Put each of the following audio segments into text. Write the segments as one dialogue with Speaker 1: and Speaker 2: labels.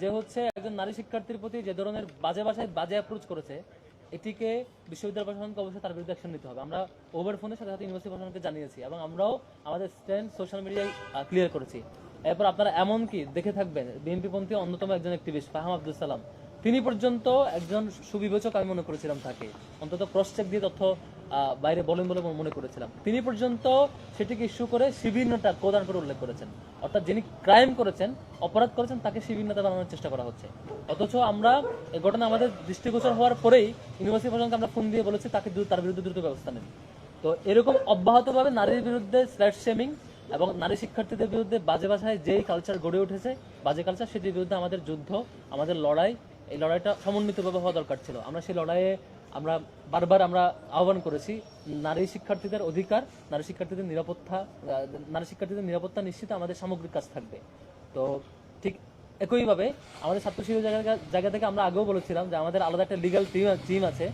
Speaker 1: যে হচ্ছে একজন নারী শিক্ষার্থীর প্রতি যে ধরনের বাজে বাসায় বাজে অ্যাপ্রোচ করেছে, এটিকে বিশ্ববিদ্যালয় প্রশাসনকে অবশ্যই তার বিরুদ্ধে অ্যাকশন নিতে হবে। আমরা ওভার ফোনের সাথে সাথে ইউনিভার্সিটি প্রশাসনকে জানিয়েছি এবং আমরাও আমাদের স্ট্যান্ড সোশ্যাল মিডিয়ায় ক্লিয়ার করেছি। এরপর আপনারা এমনকি দেখে থাকবেন বিএনপি পন্থী অন্যতম একজন অ্যাক্টিভিস্ট ফাহাম আব্দুল সালাম। তিনি পর্যন্ত একজন সুবিবেচক আমি মনে করেছিলাম তাকে। অন্তত ক্রস দিয়ে তথ্য বাইরে বলেন বলে মনে করেছিলাম। তিনি পর্যন্ত সেটিকে ইস্যু করে শিবির প্রদান করে উল্লেখ করেছেন। অর্থাৎ যিনি ক্রাইম করেছেন, অপরাধ করেছেন, তাকে শিবির বানানোর চেষ্টা করা হচ্ছে। অথচ আমরা এই ঘটনা আমাদের দৃষ্টিগোচর হওয়ার পরেই ইউনিভার্সিটি পর্যন্ত আমরা ফোন দিয়ে বলেছি, তাকে তার বিরুদ্ধে দ্রুত ব্যবস্থা নেন তো এরকম অব্যাহতভাবে নারীর বিরুদ্ধে স্ল্যাট শেমিং এবং নারী শিক্ষার্থীদের বিরুদ্ধে বাজে ভাষায় যেই কালচার গড়ে উঠেছে, বাজে কালচার সেটির বিরুদ্ধে আমাদের যুদ্ধ, আমাদের লড়াই এই লড়াইটা সমন্বিতভাবে হওয়া দরকার ছিল। আমরা সেই লড়াইয়ে আমরা বারবার আমরা আহ্বান করেছি, নারী শিক্ষার্থীদের অধিকার, নারী শিক্ষার্থীদের নিরাপত্তা, নারী শিক্ষার্থীদের নিরাপত্তা নিশ্চিত আমাদের সামগ্রিক কাজ থাকবে। তো ঠিক একইভাবে আমাদের ছাত্র শিবির জায়গা জায়গা থেকে আমরা আগেও বলেছিলাম যে আমাদের আলাদা একটা লিগাল টিম টিম আছে।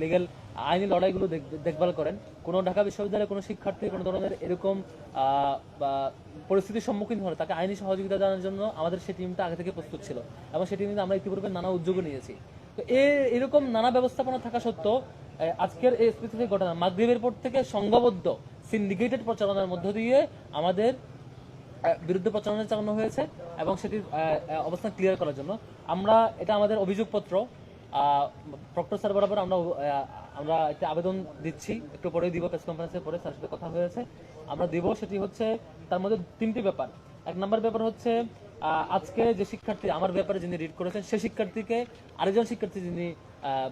Speaker 1: লিগ্যাল আইনি লড়াইগুলো দেখ- দেখভাল করেন। কোনো ঢাকা বিশ্ববিদ্যালয়ের কোনো শিক্ষার্থী কোনো ধরনের এরকম পরিস্থিতির সম্মুখীন হলে তাকে আইনি সহযোগিতা দেওয়ার জন্য আমাদের সেই টিমটা আগে থেকে প্রস্তুত ছিল এবং সেই টিমে আমরা ইতিপূর্বে নানা উদ্যোগও নিয়েছি। তো এরকম নানা ব্যবস্থাপনা থাকা সত্ত্বেও আজকের এই স্পেসিফিক ঘটনা, মাগরীবের পর থেকে সংঘবদ্ধ সিন্ডিকেটেড প্রচারণার মধ্য দিয়ে আমাদের বিরুদ্ধে প্রচারণা চালানো হয়েছে এবং সেটির অবস্থান ক্লিয়ার করার জন্য। আমরা, এটা আমাদের অভিযোগপত্র। প্রক্টর স্যার বরাবর আমরা আমরা একটা আবেদন দিচ্ছি। একটু পরে দিব প্রেস কনফারেন্সের পরে স্যারের সাথে কথা হয়েছে। আমরা দিব, সেটি হচ্ছে তার মধ্যে তিনটি ব্যাপার। এক নম্বর ব্যাপার হচ্ছে আজকে যে শিক্ষার্থী, আমার ব্যাপারে যিনি রিড করেছেন, সেই শিক্ষার্থীকে আরেকজন শিক্ষার্থী যিনি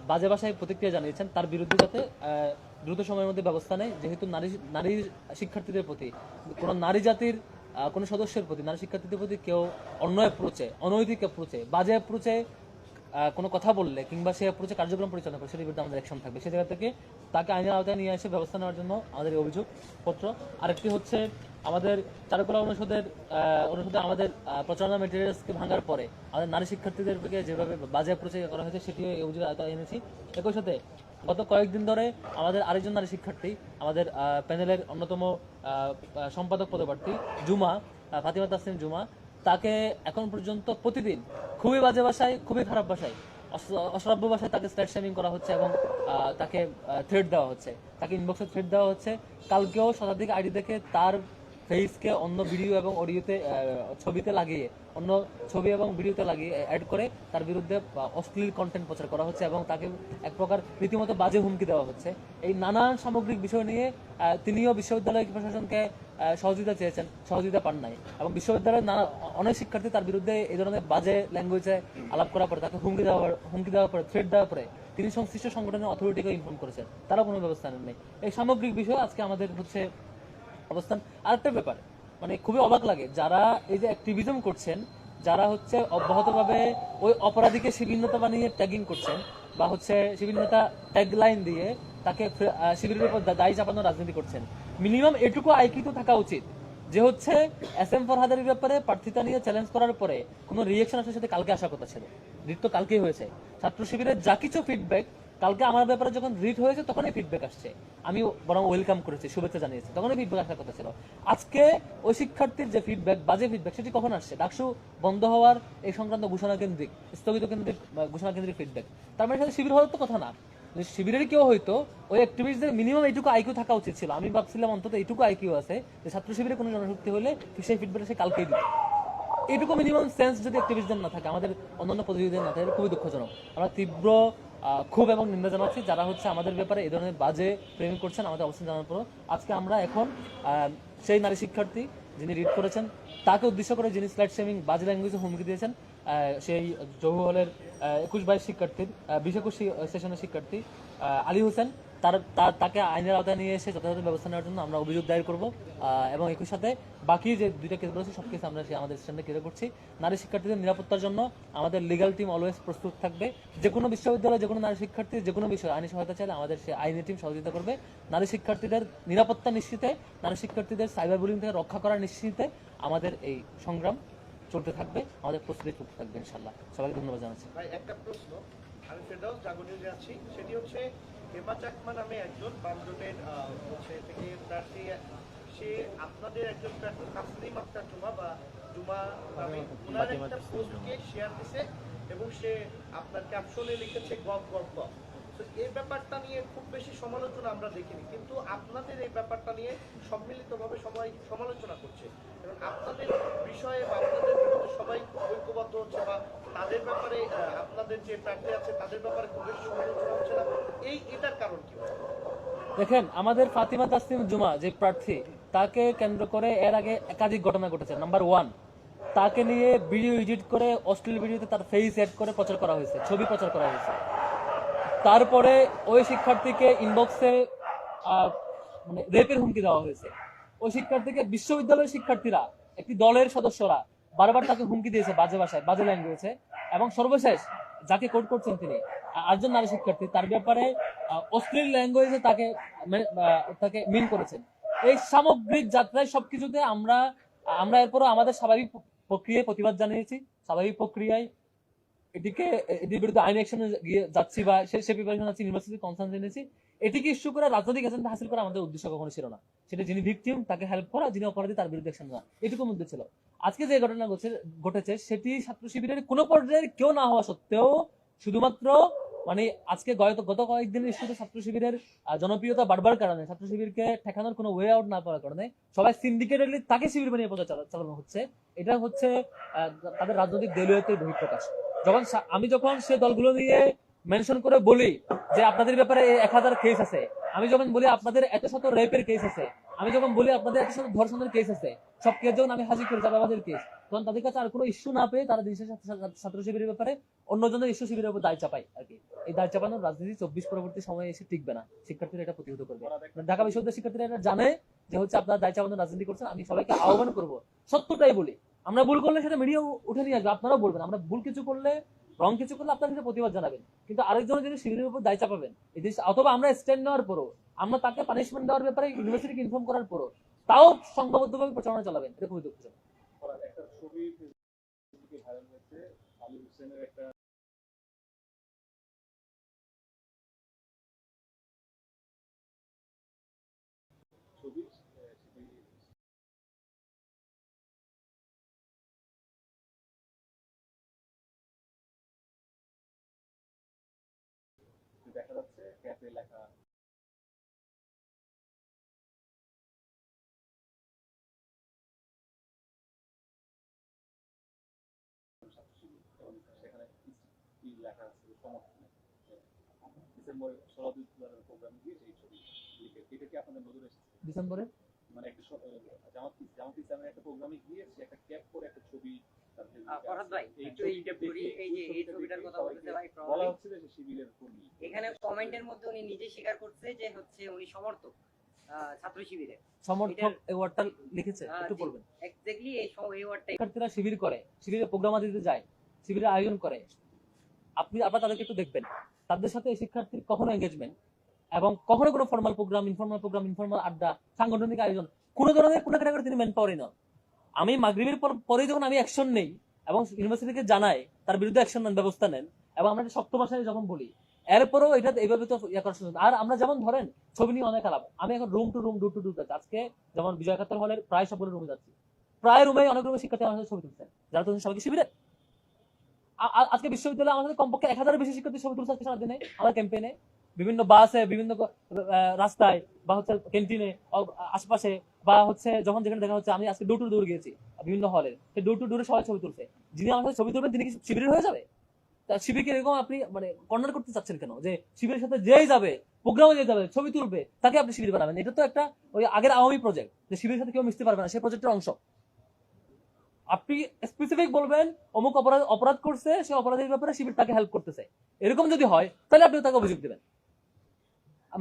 Speaker 1: বাজে ভাষায় প্রতিক্রিয়া জানিয়েছেন, তার বিরুদ্ধে যাতে দ্রুত সময়ের মধ্যে ব্যবস্থা নেয়, যেহেতু নারী নারী শিক্ষার্থীদের প্রতি, কোনো নারী জাতির কোনো সদস্যের প্রতি, নারী শিক্ষার্থীদের প্রতি কেউ অন্য অ্যাপ্রোচে অনৈতিক অ্যাপ্রোচে, বাজে অ্যাপ্রোচে কোনো কথা বললে কিংবা সে অ্যাপ্রোচে কার্যক্রম পরিচালনা করে, সেটির বিরুদ্ধে আমাদের অ্যাকশন থাকবে। সে জায়গা থেকে তাকে আইনের আওতায় নিয়ে এসে ব্যবস্থা নেওয়ার জন্য আমাদের এই অভিযোগপত্র। আরেকটি হচ্ছে আমাদের চারুকলা অনুষদের অনুষদে আমাদের প্রচারণা মেটেরিয়ালসকে ভাঙার পরে আমাদের নারী শিক্ষার্থীদেরকে যেভাবে বাজে অ্যাপ্রোচে করা হয়েছে, সেটিও এই অভিযোগ আওতায় এনেছি। একই সাথে গত কয়েকদিন ধরে আমাদের আরেকজন নারী শিক্ষার্থী, আমাদের প্যানেলের অন্যতম সম্পাদক পদপ্রার্থী জুমা ফাতিমা তাসনিম জুমা তাকে এখন পর্যন্ত প্রতিদিন খুবই বাজে ভাষায়, খুবই খারাপ ভাষায় অশ্রাব্য ভাষায় তাকে স্ট্যাট শেমিং করা হচ্ছে এবং তাকে থ্রেড দেওয়া হচ্ছে। তাকে ইনবক্সে থ্রেড দেওয়া হচ্ছে। কালকেও শতাধিক আইডি থেকে তার ফেসকে অন্য ভিডিও এবং অডিওতে ছবিতে লাগিয়ে, অন্য ছবি এবং ভিডিওতে লাগিয়ে অ্যাড করে তার বিরুদ্ধে অশ্লীল কন্টেন্ট প্রচার করা হচ্ছে এবং তাকে এক প্রকার রীতিমতো বাজে হুমকি দেওয়া হচ্ছে। এই নানান সামগ্রিক বিষয় নিয়ে তিনিও বিশ্ববিদ্যালয় প্রশাসনকে সহযোগিতা চেয়েছেন, সহযোগিতা পান নাই। এবং বিশ্ববিদ্যালয়ের নানা, অনেক শিক্ষার্থী তার বিরুদ্ধে এই ধরনের বাজে ল্যাঙ্গুয়েজে আলাপ করার পরে, তাকে হুমকি দেওয়ার হুমকি দেওয়ার পরে থ্রেট দেওয়ার পরে তিনি সংশ্লিষ্ট সংগঠনের অথরিটিকে ইনফর্ম করেছেন। তারা কোনো ব্যবস্থা নেন নাই এই সামগ্রিক বিষয় আজকে আমাদের হচ্ছে অবস্থান। আরেকটা ব্যাপার মানে খুবই অবাক লাগে, যারা এই যে অ্যাক্টিভিজম করছেন, যারা হচ্ছে অব্যাহতভাবে ওই অপরাধীকে শিবিরতা বানিয়ে ট্যাগিং করছেন, বা হচ্ছে শিবিরতা ট্যাগ লাইন দিয়ে তাকে শিবিরের উপর দায়ী চাপানোর রাজনীতি করছেন। মিনিমাম এটুকু আইকিউ তো থাকা উচিত। যে হচ্ছে এস এম ফরহাদের ব্যাপারে প্রার্থিতা নিয়ে চ্যালেঞ্জ করার পরে কোনো রিয়েকশন আসলে সাথে কালকে আসার কথা ছিল। রিট তো কালকেই হয়েছে। ছাত্র শিবিরের যা কিছু ফিডব্যাক কালকে আমার ব্যাপারে যখন রিট হয়েছে তখনই ফিডব্যাক আসছে। আমি বরং ওয়েলকাম করেছি, শুভেচ্ছা জানিয়েছি, তখনই ফিডব্যাক আসার কথা ছিল। আজকে ওই শিক্ষার্থীর যে ফিডব্যাক বাজে ফিডব্যাক সেটি কখন আসছে? ডাকসু বন্ধ হওয়ার এই সংক্রান্ত ঘোষণা কেন্দ্রিক, স্থগিত কেন্দ্রিক ঘোষণা কেন্দ্রিক ফিডব্যাক তার মানে সাথে শিবির হওয়ার তো কথা না। যে শিবিরের কেউ হয়তো ওই অ্যাক্টিভিস্টদের মিনিমাম এইটুকু আইকিউ থাকা উচিত ছিল। আমি ভাবছিলাম অন্তত এইটুকু আইকিউ আছে যে ছাত্র শিবিরে কোনো জনশক্তি হলে সেই ফিডব্যাক সে কালকেই দিবে। এইটুকু মিনিমাম সেন্স যদি অ্যাক্টিভিস্টদের না থাকে, আমাদের অন্যান্য প্রতিযোগীদের না থাকে খুবই দুঃখজনক। আমরা তীব্র ক্ষোভ এবং নিন্দা জানাচ্ছি যারা হচ্ছে আমাদের ব্যাপারে এই ধরনের বাজে প্রেম করছেন, আমাদের অবস্থান জানার পর আজকে আমরা এখন সেই নারী শিক্ষার্থী যিনি রিড করেছেন, তাকে উদ্দেশ্য করে যিনি স্লাইড শেমিং বাজে ল্যাঙ্গুয়েজে হুমকি দিয়েছেন সেই জহু হলের একুশ বাইশ শিক্ষার্থীর বিশ একুশ সেশনের শিক্ষার্থী আলী হোসেন, তার, তার- তাকে আইনের আওতায় নিয়ে এসে যথাযথ ব্যবস্থা নেওয়ার জন্য আমরা অভিযোগ দায়ের করব এবং একই সাথে বাকি যে দুইটা কেস রয়েছে সব কেস আমরা আমাদের স্ট্যান্ডে ক্লিয়ার করছি। নারী শিক্ষার্থীদের নিরাপত্তার জন্য আমাদের লিগাল টিম অলওয়েজ প্রস্তুত থাকবে। যে কোনো বিশ্ববিদ্যালয়ে, যে কোনো নারী শিক্ষার্থী, যে কোনো বিষয়ে আইনি সহায়তা চাইলে আমাদের সে আইনি টিম সহযোগিতা করবে। নারী শিক্ষার্থীদের নিরাপত্তা নিশ্চিতে, নারী শিক্ষার্থীদের সাইবার বুলিং থেকে রক্ষা করার নিশ্চিতে আমাদের এই সংগ্রাম। চলতে থাকবে আমাদের প্রস্তুতি চলতে থাকবে ইনশাল্লাহ সবাইকে ধন্যবাদ জানাচ্ছি।
Speaker 2: ভাই একটা প্রশ্ন। আমি ফেরদাউস জাগরণে আছি সেটি হচ্ছে হেমা চাকমা নামে একজন আহ, হচ্ছে থেকে প্রার্থী সে আপনাদের একজন প্রার্থী তাসলিম আক্তার জুমা বা জুমা নামে ওনার একটা পোস্টকে শেয়ার দিছে এবং সে আপনার ক্যাপশনে লিখেছে গপ গপ গপ। তো এই ব্যাপারটা নিয়ে খুব বেশি সমালোচনা আমরা দেখিনি। কিন্তু আপনাদের এই ব্যাপারটা নিয়ে সম্মিলিতভাবে সবাই সমালোচনা করছে। এবং আপনাদের বিষয়ে বা আপনাদের সবাই ঐক্যবদ্ধ হচ্ছে বা তাদের ব্যাপারে আপনাদের যে প্রার্থী আছে তাদের ব্যাপারে খুব বেশি সমালোচনা হচ্ছে না। এই, এটার কারণ কি?
Speaker 1: দেখেন, আমাদের ফাতিমা তাসলিম জুমা যে প্রার্থী, তাকে কেন্দ্র করে এর আগে একাধিক ঘটনা ঘটেছে। নাম্বার ওয়ান তাকে নিয়ে ভিডিও এডিট করে অশ্লীল ভিডিওতে তার ফেস এড করে প্রচার করা হয়েছে, ছবি প্রচার করা হয়েছে। তারপরে ওই শিক্ষার্থীকে ইনবক্সে মানে রেপের হুমকি দেওয়া হয়েছে। ওই শিক্ষার্থীকে বিশ্ববিদ্যালয়ের শিক্ষার্থীরা, একটি দলের সদস্যরা বারবার তাকে হুমকি দিয়েছে বাজে ভাষায়, বাজে ল্যাঙ্গুয়েজে এবং সর্বশেষ যাকে কোর্ট করছেন তিনি আটজন নারী শিক্ষার্থী, তার ব্যাপারে অশ্লীল ল্যাঙ্গুয়েজে তাকে তাকে মিন করেছেন। এই সামগ্রিক যাত্রায় সবকিছুতে আমরা আমরা এরপরও আমাদের স্বাভাবিক প্রক্রিয়ায় প্রতিবাদ জানিয়েছি, স্বাভাবিক প্রক্রিয়ায় এটিকে এটির বিরুদ্ধে আইন অ্যাকশনে গিয়ে যাচ্ছি বা সে সে প্রিপারেশন আছে ইউনিভার্সিটি কনসার্ন জেনেছি এটিকে ইস্যু করে রাজনৈতিক এজেন্ডা হাসিল করা আমাদের উদ্দেশ্য কখনো ছিল না। সেটা যিনি ভিকটিম তাকে হেল্প করা, যিনি অপরাধী, তার বিরুদ্ধে অ্যাকশন নেওয়া। এটুকু মধ্যে ছিল। আজকে যে ঘটনা ঘটছে, ঘটেছে, সেটি ছাত্র শিবিরের কোনো পর্যায়ের কেউ না হওয়া সত্ত্বেও শুধুমাত্র মানে আজকে গত গত কয়েকদিনের ইস্যুতে ছাত্র শিবিরের জনপ্রিয়তা বাড়বার কারণে, ছাত্র শিবিরকে ঠেকানোর কোনো ওয়ে আউট না পাওয়ার কারণে সবাই সিন্ডিকেটেডলি তাকে শিবির বানিয়ে প্রচার চালানো হচ্ছে। এটা হচ্ছে তাদের রাজনৈতিক দেলীয়তের বহিঃপ্রকাশ। যখন আমি যখন সে দলগুলো নিয়ে মেনশন করে বলি যে আপনাদের ব্যাপারে এক হাজার কেস আছে, আমি যখন বলি আপনাদের এত শত রেপের কেস আছে, আমি যখন বলি আপনাদের এত শত ধর্ষণের কেস আছে, সব কেস যখন আমি হাজির করি চাঁদাবাজের কেস তখন তাদের কাছে আর কোনো ইস্যু না পেয়ে তারা দেশের ছাত্র শিবিরের ব্যাপারে অন্যজনের ইস্যু শিবিরের উপর দায় চাপায় আর কি। এই দায় চাপানোর রাজনীতি চব্বিশ পরবর্তী সময়ে এসে টিকবে না। শিক্ষার্থীরা এটা প্রতিহত করবে। ঢাকা বিশ্ববিদ্যালয়ের শিক্ষার্থীরা এটা জানে যে হচ্ছে আপনারা দায় চাপানোর রাজনীতি করছেন, আমি সবাইকে আহ্বান করব, সত্যটাই বলি। আমরা ভুল করলে সেটা মিডিয়া উঠে নিয়ে আসবে, আপনারাও বলবেন। আমরা ভুল কিছু করলে রং কিছু করলে আপনার সেটা প্রতিবাদ জানাবেন। কিন্তু আরেকজনের যদি শিবিরের উপর দায় চাপাবেন। এই অথবা আমরা স্ট্যান্ড নেওয়ার পরও, আমরা তাকে পানিশমেন্ট দেওয়ার ব্যাপারে ইউনিভার্সিটিকে ইনফর্ম করার পরও, তাও সংঘবদ্ধভাবে প্রচারণা চালাবেন। এটা খুবই দুঃখজনক
Speaker 3: একটা দেখা যাচ্ছে ক্যাফে লেখা। সেখানে লেখা আছে সমর্থনে ডিসেম্বর ষোলো প্রোগ্রাম দিয়ে সেই ছবি লিখে এটা কি আপনাদের নজরে এসেছে?
Speaker 1: ডিসেম্বরে?
Speaker 3: মানে একটা জামাত জামাত ইসলামের একটা প্রোগ্রামে গিয়ে একটা ক্যাপ করে একটা ছবি তার ফেসবুকে
Speaker 4: আহ, ফরহাদ ভাই,
Speaker 3: এই
Speaker 4: একটু
Speaker 3: ছবিটা
Speaker 4: interrupt করি।
Speaker 3: দেখে-
Speaker 4: এই যে
Speaker 3: ওই
Speaker 4: এই
Speaker 3: ছবিটা
Speaker 4: ছবিটার
Speaker 3: দেখে
Speaker 4: কথা
Speaker 3: সবাইকে
Speaker 4: বলতেছে ভাই,
Speaker 3: বলা
Speaker 4: probably-
Speaker 3: হচ্ছে যে সে শিবিরের কর্মী।
Speaker 4: এখানে কমেন্টের মধ্যে উনি নিজে স্বীকার করছে যে হচ্ছে উনি সমর্থক ছাত্র শিবিরের।
Speaker 1: সমর্থক এই ওয়ার্ডটা লিখেছে একটু
Speaker 4: জি। এক্স্যাক্টলি এই এই ওয়ার্ডটাই
Speaker 1: শিক্ষার্থীরা শিবির করে শিবিরের প্রোগ্রাম দিতে যায় শিবিরের আয়োজন করে। আপনি আপনারা তাদেরকে একটু দেখবেন। তাদের সাথে এই শিক্ষার্থীর কখনো এঙ্গেজমেন্ট এবং কখনো কোনো formal program informal program informal আড্ডা সাংগঠনিক আয়োজন কোনো ধরনের কোনো ক্যাটাগরি তিনি ম্যান পাওয়ারই নন। আমি মাগরিবের পর যখন আমি অ্যাকশন নেই এবং ইউনিভার্সিটিকে জানাই, তার বিরুদ্ধে অ্যাকশন নেন, ব্যবস্থা নেন, এবং আমরা শক্ত ভাষায় যখন বলি, এরপরও এটা এইভাবে তো ইয়ে করা নেই। আর আমরা যেমন ধরেন, ছবি নিয়ে অনেক আলাপ আমি এখন room to room door to door যাচ্ছি। আজকে যেমন বিজয় একাত্তর হলের প্রায় সবগুলো রুমে যাচ্ছি। প্রায় রুমে অনেক রুমে শিক্ষার্থী আমার ছবি তুলছেন যারা তুলছেন সবাইকে শিবিরে। আজকে বিশ্ববিদ্যালয়ে আমাদের কমপক্ষে এক হাজারের বেশি শিক্ষার্থী ছবি তুলছে আজকে সারাদিনে আমার ক্যাম্পেইনে বিভিন্ন বাসে, বিভিন্ন রাস্তায় বা হচ্ছে ক্যান্টিনে আশপাশে বা হচ্ছে যখন যেখানে দেখা হচ্ছে, আমি আজকে ডোর টু ডোর গিয়েছি, বিভিন্ন হলে সেই ডোর টু ডোরে সবাই ছবি তুলছে। যিনি আমার সাথে ছবি তুলবেন, তিনি কি শিবিরের হয়ে যাবে? তা শিবিরকে এরকম আপনি মানে কর্নার করতে চাচ্ছেন কেন? যে শিবিরের সাথে যেই যাবে প্রোগ্রামে যে যাবে, ছবি তুলবে, তাকে আপনি শিবির বানাবেন। এটা তো একটা ওই আগের আওয়ামী প্রজেক্ট যে শিবিরের সাথে কেউ মিশতে পারবে না সেই প্রজেক্টের অংশ। আপনি স্পেসিফিক বলবেন, অমুক অপরাধ অপরাধ করছে, সে অপরাধের ব্যাপারে শিবির তাকে হেল্প করতেছে। এরকম যদি হয়, তাহলে আপনি তাকে অভিযোগ দেবেন।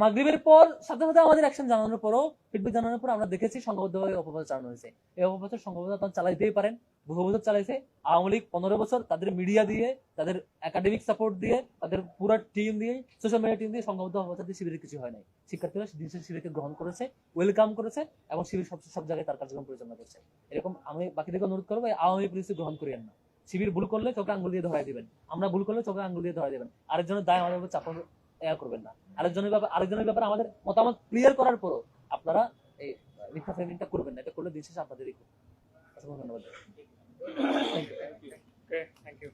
Speaker 1: মাগরিবের পর, সাথে সাথে আমাদের অ্যাকশন জানানোর পরও ফিডব্যাক জানানোর পর আমরা দেখেছি সংঘবদ্ধভাবে অপপ্রচার চালানো হয়েছে। এই অপপ্রচার সংঘবদ্ধ তখন চালাইতেই পারেন বহু বছর চালাইছে। আওয়ামী লীগ পনেরো বছর তাদের মিডিয়া দিয়ে, তাদের একাডেমিক সাপোর্ট দিয়ে, তাদের পুরো টিম দিয়ে সোশ্যাল মিডিয়া টিম দিয়ে সংঘবদ্ধ অপপ্রচার দিয়ে শিবিরের কিছু হয় নাই। শিক্ষার্থীরা দিনশেষ শিবিরকে গ্রহণ করেছে ওয়েলকাম করেছে এবং শিবির সব সব জায়গায় তার কার্যক্রম পরিচালনা করছে। এরকম আমি বাকিদেরকে অনুরোধ করব আওয়ামী পুলিশ গ্রহণ করিয়েন না। শিবির ভুল করলে চোখে আঙ্গুল দিয়ে ধরাই দিবেন। আমরা ভুল করলে চোখে আঙ্গুল দিয়ে ধরাই দিবেন। আরেকজনের দায় আমাদের উপর চাপানো এয়া করবেন না। আরেকজনের ব্যাপারে আরেকজনের ব্যাপারে আমাদের মতামত ক্লিয়ার করার পরও আপনারা এই মিথ্যা ফ্রেমিংটা করবেন না। এটা করলে দিন শেষে আপনাদেরই অসংখ্য আচ্ছা, ধন্যবাদ।
Speaker 3: Thank you